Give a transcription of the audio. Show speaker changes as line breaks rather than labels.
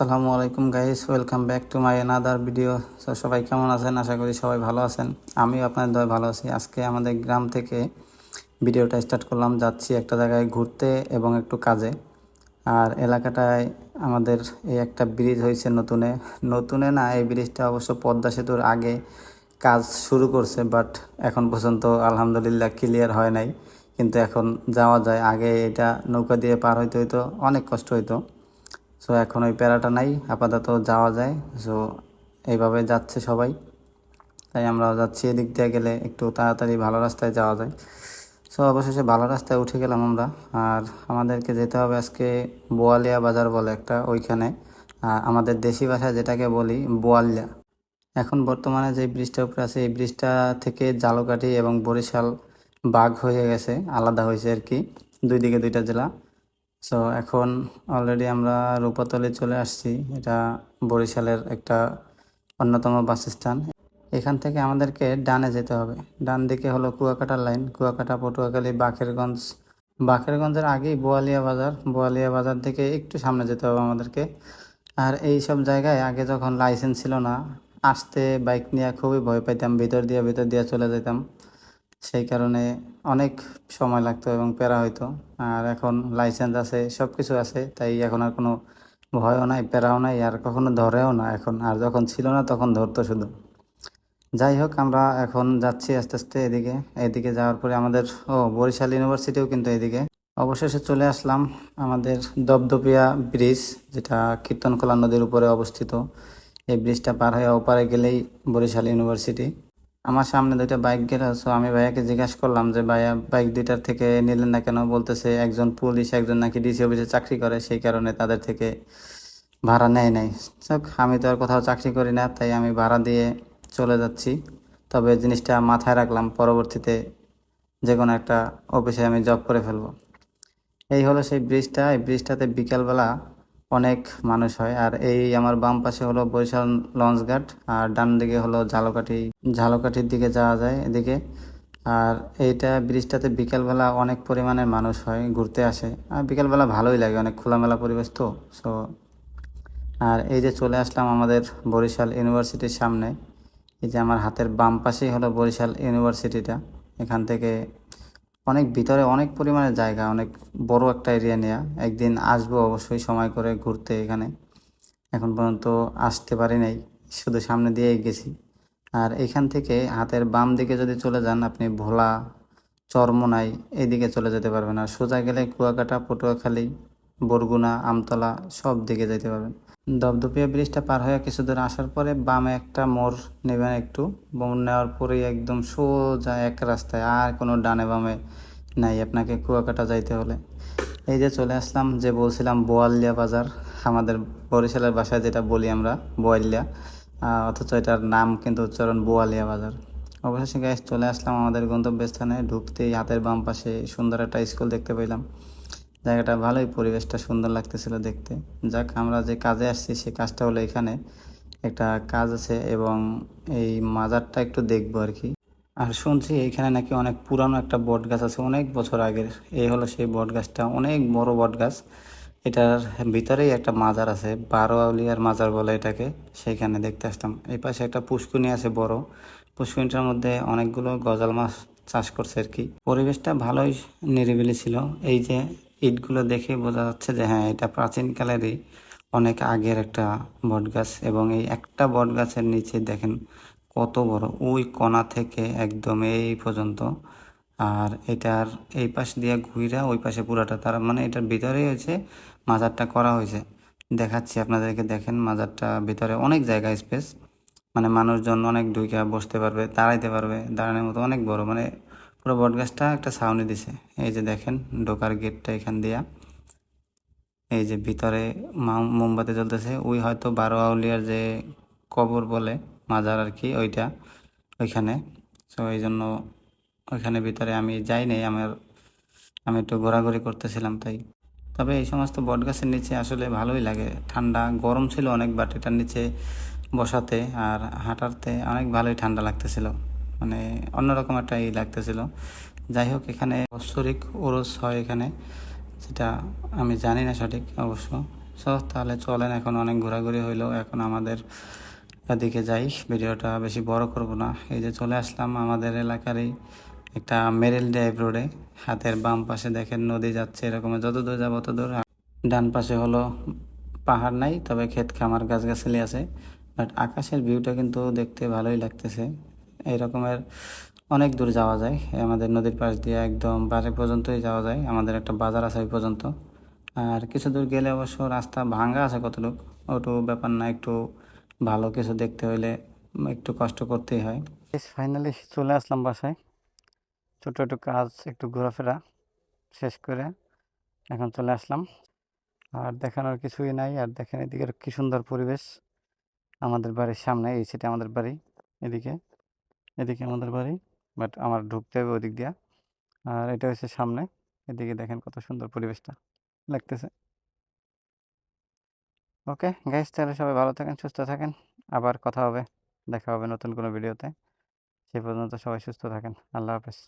আসসালামু আলাইকুম guys welcome back to my another video তো সবাই কেমন আছেন? আশা করি সবাই ভালো আছেন। আমিও আপনাদের দয় ভালো আছি। আজকে আমাদের গ্রাম থেকে ভিডিওটা স্টার্ট করলাম। যাচ্ছি একটা জায়গায় ঘুরতে এবং একটু কাজে। আর এলাকাটায় আমাদের এই একটা ব্রিজ হয়েছে নতুনে। নতুনে না, এই ব্রিজটা অবশ্য পদ্মা সেতুর আগে কাজ শুরু করছে বাট এখন পর্যন্ত আলহামদুলিল্লাহ ক্লিয়ার হয় নাই। কিন্তু এখন যাওয়া যায়। আগে এটা নৌকা দিয়ে পার হইতে হইতো, অনেক কষ্ট হইতো। সো এখন ওই প্যারাটা নাই, আপাতত যাওয়া যায়। সো এইভাবে যাচ্ছে সবাই। তাই আমরা যাচ্ছি এদিক দিয়ে গেলে একটু তাড়াতাড়ি ভালো রাস্তায় যাওয়া যায়। সো অবশেষে ভালো রাস্তায় উঠে গেলাম আমরা। আর আমাদেরকে যেতে হবে আজকে বোয়ালিয়া বাজার বলে একটা ওইখানে। আমাদের দেশি ভাষায় যেটাকে বলি বোয়ালিয়া। এখন বর্তমানে যে ব্রিজটার উপরে আছে, এই ব্রিজটা থেকে জালকাঠি এবং বরিশাল বাঘ হয়ে গেছে, আলাদা হয়েছে আর কি। দুই দিকে দুইটা জেলা। সো এখন অলরেডি আমরা রূপাতলে চলে আসছি। এটা বরিশালের একটা অন্যতম বাস স্ট্যান্ড। এখান থেকে আমাদেরকে ডানে যেতে হবে। ডান দিকে হলো কুয়াকাটার লাইন। কুয়াকাটা, পটুয়াখালী, বাকেরগঞ্জ। বাকেরগঞ্জের আগেই বোয়ালিয়া বাজার। বোয়ালিয়া বাজার থেকে একটু সামনে যেতে হবে আমাদেরকে। আর এই সব জায়গায় আগে যখন লাইসেন্স ছিল না, আসতে বাইক নিয়ে খুবই ভয় পাইতাম। ভিতর দিয়ে ভিতর দিয়ে চলে যেতাম। সেই কারণে অনেক সময় লাগতো এবং প্যারা হইতো। আর এখন লাইসেন্স আছে সব কিছু আছে, তাই এখন আর কোনো ভয়ও নাই, প্যারাও নাই, আর কখনো ধরেও না এখন। আর যখন ছিল না, তখন ধরতো শুধু। যাই হোক, আমরা এখন যাচ্ছি আস্তে আস্তে এদিকে। এদিকে যাওয়ার পরে আমাদের, ও, বরিশাল ইউনিভার্সিটিও কিন্তু এদিকে। অবশেষে চলে আসলাম আমাদের দপদপিয়া ব্রিজ, যেটা কীর্তনখোলা নদীর উপরে অবস্থিত। এই ব্রিজটা পার হয়ে ওপারে গেলেই বরিশাল ইউনিভার্সিটি। আমার সামনে দুইটা বাইক গেল সো আমি ভাইয়াকে জিজ্ঞাসা করলাম যে, ভাইয়া, বাইক দুইটার থেকে নিলেন না কেন? বলতেছে, একজন পুলিশ, একজন নাকি ডিসি অফিসে চাকরি করে, সেই কারণে তাদের থেকে ভাড়া নেয় নাই। যাক, আমি তো আর কোথাও চাকরি করি না, তাই আমি ভাড়া দিয়ে চলে যাচ্ছি। তবে জিনিসটা মাথায় রাখলাম, পরবর্তীতে যে কোনো একটা অফিসে আমি জব করে ফেলব। এই হলো সেই ব্রিজটা এই ব্রিজটাতে বিকালবেলা অনেক মানুষ হয়। আর এই আমার বাম পাশে হলো বরিশাল লঞ্চ ঘাট, আর ডান দিকে হলো ঝালকাঠি, ঝালকাঠির দিকে যাওয়া যায় এদিকে। আর এইটা ব্রিজটাতে বিকালবেলা অনেক পরিমাণের মানুষ হয়, ঘুরতে আসে। আর বিকালবেলা ভালোই লাগে, অনেক খোলামেলা পরিবেশ তো সো আর এই যে চলে আসলাম আমাদের বরিশাল ইউনিভার্সিটির সামনে। এই যে আমার হাতের বাম পাশেই হলো বরিশাল ইউনিভার্সিটিটা, এখান থেকে অনেক ভিতরে অনেক পরিমাণে জায়গা, অনেক বড় একটা এরিয়া নেয়া। একদিন আসব অবশ্যই সময় করে ঘুরতে এখানে। এখন পর্যন্ত আসতে পারি নাই, শুধু সামনে দিয়েই গেছি। আর এখান থেকে হাতের বাম দিকে যদি চলে যান আপনি ভোলা, চরমোনাই, এদিকে চলে যেতে পারবেন। আর সোজা গেলে কুয়াকাটা, পটুয়াখালী, বরগুনা, আমতলা সব দিকে যেতে পারবেন। দপদপিয়া ব্রিজটা পার হয়ে কিছু আসার পরে বামে একটা মোড় নেবেন একটু। মোড় নেওয়ার পরেই একদম সোজা এক রাস্তায়, আর কোনো ডানে বামে নাই আপনাকে কুয়াকাটা যাইতে হলে। এই যে চলে আসলাম, যে বলছিলাম বোয়ালিয়া বাজার, আমাদের বরিশালের ভাষায় যেটা বলি আমরা, বোয়ালিয়া অথচ এটার নাম কিন্তু উচ্চারণ বোয়ালিয়া বাজার। অবশেষে গ্যাস চলে আসলাম আমাদের গন্তব্যস্থানে, ঢুকতেই হাতের বাম পাশে সুন্দর একটা স্কুল দেখতে পেলাম জায়গাটা ভালোই, পরিবেশটা সুন্দর লাগতেছিল দেখতে। যাক, আমরা যে কাজে আসছি সেই কাজটা হলো এখানে। একটা কাজ আছে এবং এই মাজারটা একটু দেখব আর কি। আর শুনছি এইখানে নাকি অনেক পুরানো একটা বট গাছ আছে, অনেক বছর আগের। এই হলো সেই বট গাছটা অনেক বড় বট গাছ এটার ভিতরেই একটা মাজার আছে বারো আউলিয়ার মাজার বলে এটাকে, সেইখানে দেখতে আসতাম। এই পাশে একটা পুষ্কুনি আছে বড়। পুষ্কুনিটার মধ্যে অনেকগুলো গজাল মাছ চাষ করছে আর কি। পরিবেশটা ভালোই নিরিবিলি ছিল। এই যে ইটগুলো দেখে বোঝা যাচ্ছে যে হ্যাঁ এটা প্রাচীনকালেরই অনেক আগের একটা বট গাছ এবং এই একটা বট গাছের নিচে দেখেন কত বড়, ওই কোণা থেকে একদম এই পর্যন্ত। আর এটার এই পাশ দিয়ে ঘুইরা ওই পাশে পুরাটা, তার মানে এটার ভিতরেই হয়েছে, মাজারটা করা হয়েছে। দেখাচ্ছি আপনাদেরকে, দেখেন মাজারটা ভিতরে অনেক জায়গা স্পেস মানে মানুষজন অনেক ঢুকে বসতে পারবে, দাঁড়াইতে পারবে, দাঁড়ানোর মতো অনেক বড় মানে পুরো বটগাছটা একটা ছাউনি দিছে। এই যে দেখেন, ঢোকার গেটটা এখান দিয়া। এই যে ভিতরে মোমবাতি জ্বলতেছে। ওই হয়তো বারো আউলিয়ার যে কবর বলে, মাজার আর কি, ওইটা ওইখানে। সো এই জন্য ওইখানে ভিতরে আমি যাই নাই, আমার, আমি একটু ঘোরাঘুরি করতেছিলাম তাই। তবে এই সমস্ত বটগাছের নিচে আসলে ভালোই লাগে। ঠান্ডা, গরম ছিল অনেক বাট এটার নিচে বসাতে আর হাঁটাতে অনেক ভালোই ঠান্ডা লাগতেছিল। মানে অন্যরকম একটা ই লাগতেছিল। যাই হোক, এখানে বাৎসরিক ওরস হয় এখানে, যেটা আমি জানি না সঠিক অবশ্য। সো তাহলে চলেন, এখন অনেক ঘোরাঘুরি হইল, এখন আমাদের এদিকে যাই। ভিডিওটা বেশি বড় করব না। এই যে চলে আসলাম আমাদের এলাকারই একটা মেরেল ড্রাইভ রোডে। হাতের বাম পাশে দেখেন নদী যাচ্ছে এরকম যত দূর যাব তত দূর ডান পাশে হলো পাহাড় নাই, তবে ক্ষেত খামার, গাছগাছালি আছে। বাট আকাশের ভিউটা কিন্তু দেখতে ভালোই লাগতেছে। এই রকমের অনেক দূর যাওয়া যায়। আমাদের নদীর পাশ দিয়ে একদম বাড়ি পর্যন্তই যাওয়া যায়। আমাদের একটা বাজার আছে ওই পর্যন্ত। আর কিছু দূর গেলে অবশ্য রাস্তা ভাঙ্গা আছে কতটুক ওটু ব্যাপার না, একটু ভালো কিছু দেখতে হইলে একটু কষ্ট করতেই হয়। ফাইনালি চলে আসলাম বাসায়। ছোটো একটু কাজ, একটু ঘোরাফেরা শেষ করে এখন চলে আসলাম। আর দেখানোর কিছুই নাই, আর দেখেন এদিকে কি সুন্দর পরিবেশ। আমাদের বাড়ির সামনে, এই সাইডে আমাদের বাড়ি, এদিকে। এদিকে আমাদের বাড়ি বাট আমার ঢুকতে হবে ওদিক দিয়া। আর এটা হচ্ছে সামনে, এদিকে দেখেন কত সুন্দর পরিবেশটা লাগতেছে। ওকে গাইস তাহলে সবাই ভালো থাকেন, সুস্থ থাকেন। আবার কথা হবে, দেখা হবে নতুন কোনো ভিডিওতে সে পর্যন্ত সবাই সুস্থ থাকেন। আল্লাহ হাফেজ।